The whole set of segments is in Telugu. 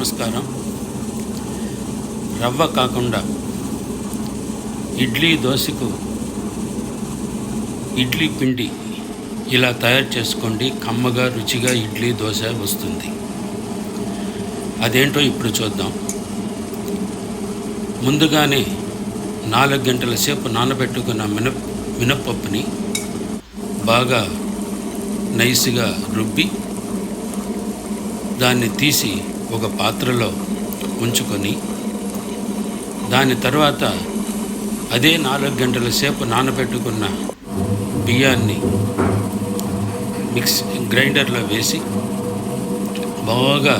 నమస్కారం. రవ్వ కాకుండా ఇడ్లీ దోశకు ఇడ్లీ పిండి ఇలా తయారు చేసుకోండి. కమ్మగా రుచిగా ఇడ్లీ దోశ వస్తుంది. అదేంటో ఇప్పుడు చూద్దాం. ముందుగానే నాలుగు గంటల సేపు నానబెట్టుకున్న మినప్ మినప్పప్పుని బాగా నైస్గా రుబ్బి దాన్ని తీసి ఒక పాత్రలో ఉంచుకొని దాని తర్వాత అదే నాలుగు గంటల సేపు నానబెట్టుకున్న బియ్యాన్ని మిక్స్ గ్రైండర్లో వేసి బాగా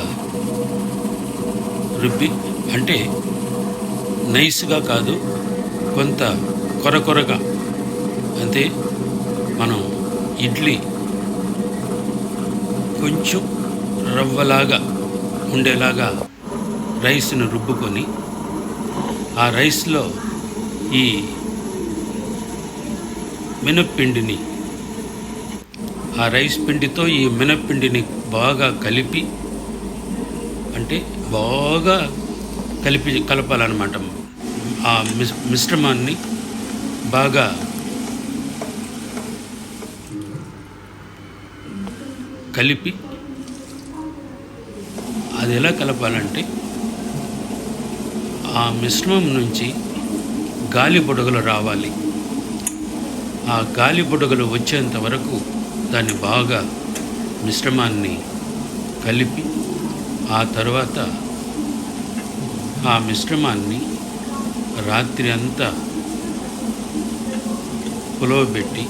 రుబ్బి అంటే నైస్గా కాదు కొంత కొర అంతే మనం ఇడ్లీ కొంచెం రవ్వలాగా ఉండేలాగా రైస్ను రుబ్బుకొని ఆ రైస్లో ఈ మినప్పిండిని ఆ రైస్ పిండితో ఈ మినప్పిండిని బాగా కలిపి అంటే బాగా కలిపి కలపాలన్నమాట. ఆ మిస్ మిశ్రమాన్ని బాగా కలిపి అది ఎలా కలపాలంటే ఆ మిశ్రమం నుంచి గాలి బుడగలు రావాలి. ఆ గాలి బుడగలు వచ్చేంత వరకు దాన్ని బాగా మిశ్రమాన్ని కలిపి ఆ తర్వాత ఆ మిశ్రమాన్ని రాత్రి అంతా పులవబెట్టి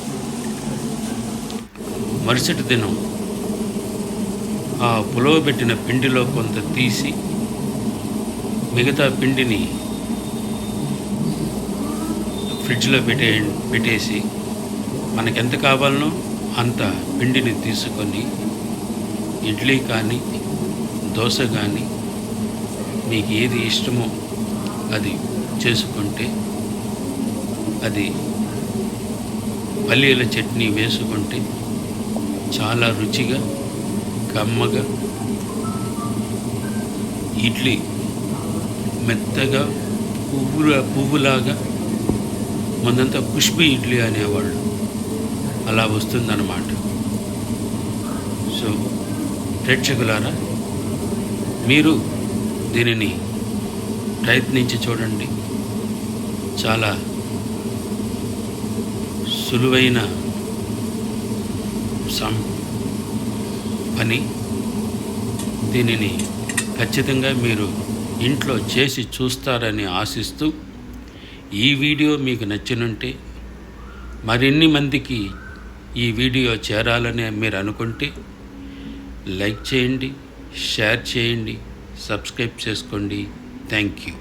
మరుసటి దినం ఆ పులవబెట్టిన పిండిలో కొంత తీసి మిగతా పిండిని ఫ్రిడ్జ్లో పెట్టే పెట్టేసి మనకెంత కావాలనో అంత పిండిని తీసుకొని ఇడ్లీ కానీ దోశ కానీ మీకు ఏది ఇష్టమో అది చేసుకుంటే అది పల్లీల చట్నీ వేసుకుంటే చాలా రుచిగా కమ్మగా ఇడ్లీ మెత్తగా పువ్వుల పువ్వులాగా ముందంతా పుష్పి ఇడ్లీ అనేవాళ్ళు. అలా వస్తుందన్నమాట. సో ప్రేక్షకులారా మీరు దీనిని ప్రయత్నించి చూడండి. చాలా సులువైన సం పని దీనిని ఖచ్చితంగా మీరు ఇంట్లో చేసి చూస్తారని ఆశిస్తూ ఈ వీడియో మీకు నచ్చినుంటే మరిన్ని మందికి ఈ వీడియో చేరాలని మీరు అనుకుంటే లైక్ చేయండి షేర్ చేయండి సబ్స్క్రైబ్ చేసుకోండి. Thank you.